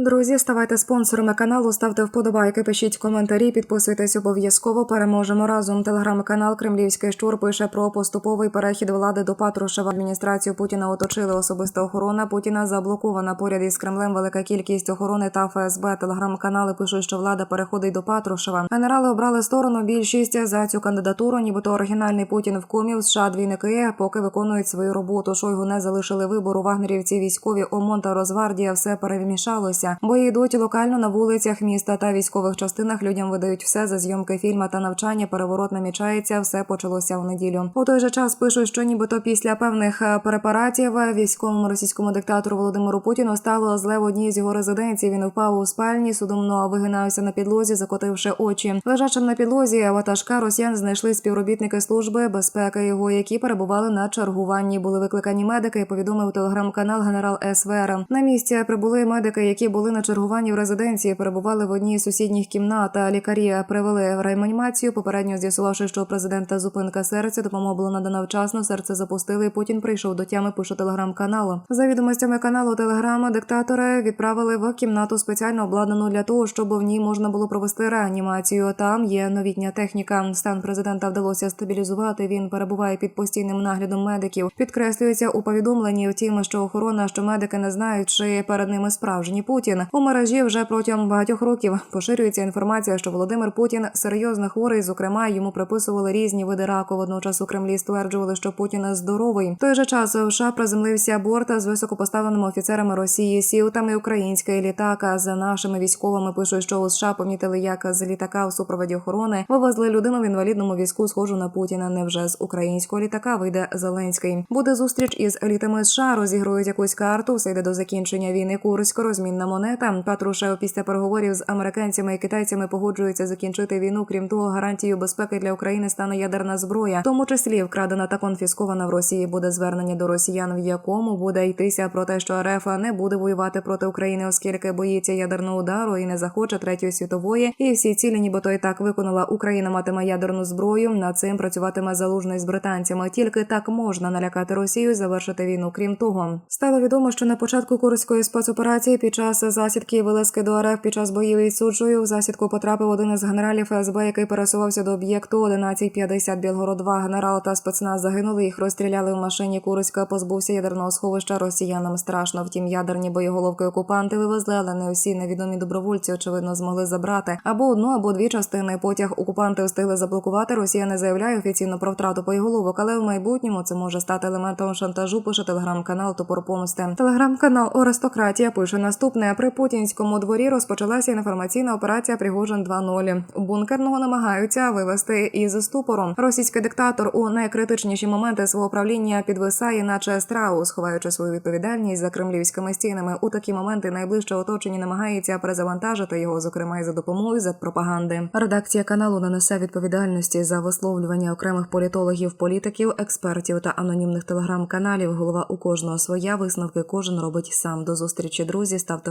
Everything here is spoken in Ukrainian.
Друзі, ставайте спонсорами каналу, ставте вподобайки, пишіть коментарі, підписуйтесь обов'язково. Переможемо разом. Телеграм-канал Кремлівський щур пише про поступовий перехід влади до Патрушева. Адміністрацію Путіна оточили особиста охорона. Путіна заблокована поряд із Кремлем. Велика кількість охорони та ФСБ. Телеграм-канали пишуть, що влада переходить до Патрушева. Генерали обрали сторону. Більшість за цю кандидатуру, нібито оригінальний Путін в комів США двійники, поки виконують свою роботу. Шойгу не залишили вибору. Вагнерівці, військові ОМОН та Розвардія все перемішалося. Бої йдуть локально на вулицях міста та військових частинах. Людям видають все за зйомки фільма та навчання. Переворот намічається. Все почалося в неділю. У той же час пишуть, що нібито після певних е, препаратів військовому російському диктатору Володимиру Путіну стало зле в одній з його резиденцій. Він впав у спальні, судомно вигинався на підлозі, закотивши очі. Лежачим на підлозі ватажка росіян знайшли співробітники служби безпеки його, які перебували на чергуванні. Були викликані медики. Повідомив телеграм-канал генерал СВР. На місці прибули медики, які були на чергуванні в резиденції, перебували в одній з сусідніх кімнат. а Лікарі привели в реанімацію. Попередньо з'ясувавши, що у президента зупинка серця допомога була надана вчасно. Серце запустили. і Путін прийшов до тями. Пише телеграм-каналу. За відомостями каналу Телеграма диктатора відправили в кімнату спеціально обладнану для того, щоб в ній можна було провести реанімацію. Там є новітня техніка. Стан президента вдалося стабілізувати. Він перебуває під постійним наглядом медиків. Підкреслюється у повідомленні. Втім, що охорона, що медики не знають, чи перед ними справжній Путін. У мережі вже протягом багатьох років поширюється інформація, що Володимир Путін серйозно хворий. Зокрема, йому приписували різні види раку. Водночас у Кремлі стверджували, що Путін здоровий. В той же час у США приземлився борт з високопоставленими офіцерами Росії. Сів там і український літак. А За нашими військовими пишуть, що у США помітили, як з літака в супроводі охорони вивезли людину в інвалідному візку, схожу на Путіна. Невже з українського літака вийде Зеленський? Буде зустріч із елітами США. Розігрують якусь карту. Все йде до закінчення війни. Курсько розмінна монета. Патрушев після переговорів з американцями і китайцями погоджується закінчити війну. Крім того, гарантією безпеки для України стане ядерна зброя, в тому числі вкрадена та конфіскована в Росії. Буде звернення до росіян, в якому буде йтися про те, що РФ не буде воювати проти України, оскільки боїться ядерного удару і не захоче третьої світової. І всі цілі, нібито і так виконала Україна, матиме ядерну зброю. Над цим працюватиме залужний з британцями. Тільки так можна налякати Росію і завершити війну. Крім того, стало відомо, що на початку курської спецоперації під час засідки і вилазки до РФ під час боїв із суджею в засідку потрапив один із генералів ФСБ, який пересувався до об'єкту 1150 Білгород. Два генерали та спецназ загинули. Їх розстріляли в машині. Курська позбувся ядерного сховища. Росіянам страшно. Втім, ядерні боєголовки окупанти вивезли, але не усі невідомі добровольці, очевидно, змогли забрати або одну, або дві частини. Потяг окупанти встигли заблокувати. Росія не заявляє офіційно про втрату боєголовок, але в майбутньому це може стати елементом шантажу. Пише телеграм-канал Топор Помсти. Телеграм-канал Аристократія пише наступне при путінському дворі розпочалася інформаційна операція Пригожин 2.0. Бункерного намагаються вивести із ступором. Російський диктатор у найкритичніші моменти свого правління підвисає, наче страус, ховаючи свою відповідальність за кремлівськими стінами. У такі моменти найближче оточення намагається перезавантажити його, зокрема і за допомогою за пропаганди. Редакція каналу не несе відповідальності за висловлювання окремих політологів, політиків, експертів та анонімних телеграм-каналів. Голова у кожного своя висновки кожен робить сам. До зустрічі, друзі. Ставте